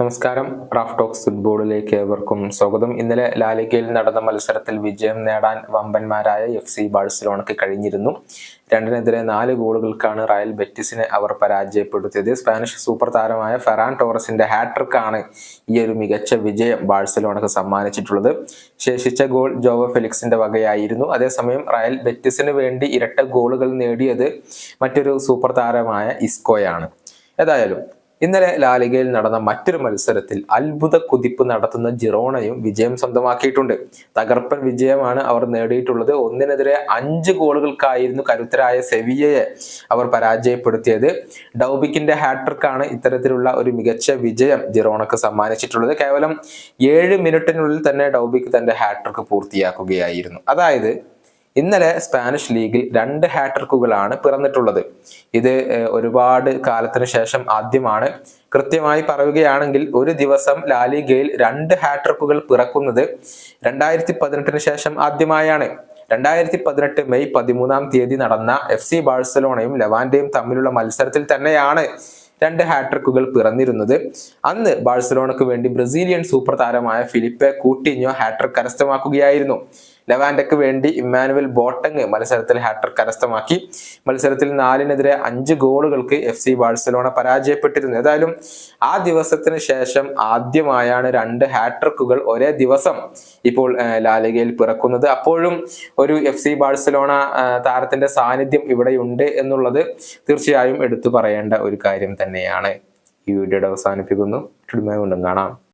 നമസ്കാരം. Raf talks ഫുട്ബോളിലേക്ക് ഏവർക്കും സ്വാഗതം. ഇന്നലെ ലാലിഗയിൽ നടന്ന മത്സരത്തിൽ വിജയം നേടാൻ വമ്പന്മാരായ എഫ് സി ബാഴ്സലോണയ്ക്ക് കഴിഞ്ഞിരുന്നു. രണ്ടിനെതിരെ നാല് ഗോളുകൾക്കാണ് റയൽ ബെറ്റിസിനെ അവർ പരാജയപ്പെടുത്തിയത്. സ്പാനിഷ് സൂപ്പർ താരമായ ഫെറാൻ ടോറസിന്റെ ഹാട്രിക്കാണ് ഈ ഒരു മികച്ച വിജയം ബാഴ്സലോണയ്ക്ക് സമ്മാനിച്ചിട്ടുള്ളത്. ശേഷിച്ച ഗോൾ ജോവ ഫെലിക്സിന്റെ വകയായിരുന്നു. അതേസമയം റയൽ ബെറ്റിസിന് വേണ്ടി ഇരട്ട ഗോളുകൾ നേടിയത് മറ്റൊരു സൂപ്പർ താരമായ ഇസ്കോയാണ്. ഏതായാലും ഇന്നലെ ലാലിഗയിൽ നടന്ന മറ്റൊരു മത്സരത്തിൽ അത്ഭുത കുതിപ്പ് നടത്തുന്ന ജിറോണയും വിജയം സ്വന്തമാക്കിയിട്ടുണ്ട്. തകർപ്പൻ വിജയമാണ് അവർ നേടിയിട്ടുള്ളത്. ഒന്നിനെതിരെ അഞ്ച് ഗോളുകൾക്കായിരുന്നു കരുത്തരായ സെവിയയെ അവർ പരാജയപ്പെടുത്തിയത്. ഡൗബിക്കിന്റെ ഹാട്രിക്കാണ് ഇത്തരത്തിലുള്ള ഒരു മികച്ച വിജയം ജിറോണക്ക് സമ്മാനിച്ചിട്ടുള്ളത്. കേവലം ഏഴ് മിനിറ്റിനുള്ളിൽ തന്നെ ഡൗബിക്ക് തന്റെ ഹാട്രിക്ക് പൂർത്തിയാക്കുകയായിരുന്നു. അതായത് ഇന്നലെ സ്പാനിഷ് ലീഗിൽ രണ്ട് ഹാട്രിക്കുകളാണ് പിറന്നിട്ടുള്ളത്. ഇത് ഒരുപാട് കാലത്തിന് ശേഷം ആദ്യമാണ്. കൃത്യമായി പറയുകയാണെങ്കിൽ ഒരു ദിവസം ലാലിഗയിൽ രണ്ട് ഹാട്രിക്കുകൾ പിറക്കുന്നത് രണ്ടായിരത്തി പതിനെട്ടിന് ശേഷം ആദ്യമായാണ്. രണ്ടായിരത്തി പതിനെട്ട് മെയ് പതിമൂന്നാം തീയതി നടന്ന എഫ് സി ബാഴ്സലോണയും ലെവാന്റയും തമ്മിലുള്ള മത്സരത്തിൽ തന്നെയാണ് രണ്ട് ഹാട്രിക്കുകൾ പിറന്നിരുന്നത്. അന്ന് ബാഴ്സലോണയ്ക്ക് വേണ്ടി ബ്രസീലിയൻ സൂപ്പർ താരമായ ഫിലിപ്പെ കൂട്ടിഞ്ഞോ ഹാട്രിക് കരസ്ഥമാക്കുകയായിരുന്നു. ലെവാൻഡയ്ക്ക് വേണ്ടി ഇമ്മാനുവൽ ബോട്ടങ് മത്സരത്തിൽ ഹാട്രിക് കരസ്ഥമാക്കി. മത്സരത്തിൽ നാലിനെതിരെ അഞ്ച് ഗോളുകൾക്ക് എഫ് സി ബാഴ്സലോണ പരാജയപ്പെട്ടിരുന്നു. ഏതായാലും ആ ദിവസത്തിന് ശേഷം ആദ്യമായാണ് രണ്ട് ഹാട്രിക്കുകൾ ഒരേ ദിവസം ഇപ്പോൾ ലാലികയിൽ പിറക്കുന്നത്. അപ്പോഴും ഒരു എഫ് സി ബാഴ്സലോണ താരത്തിന്റെ സാന്നിധ്യം ഇവിടെയുണ്ട് എന്നുള്ളത് തീർച്ചയായും എടുത്തു പറയേണ്ട ഒരു കാര്യം തന്നെയാണ്. ഈ വീഡിയോയുടെ അവസാനിപ്പിക്കുന്നു. കാണാം.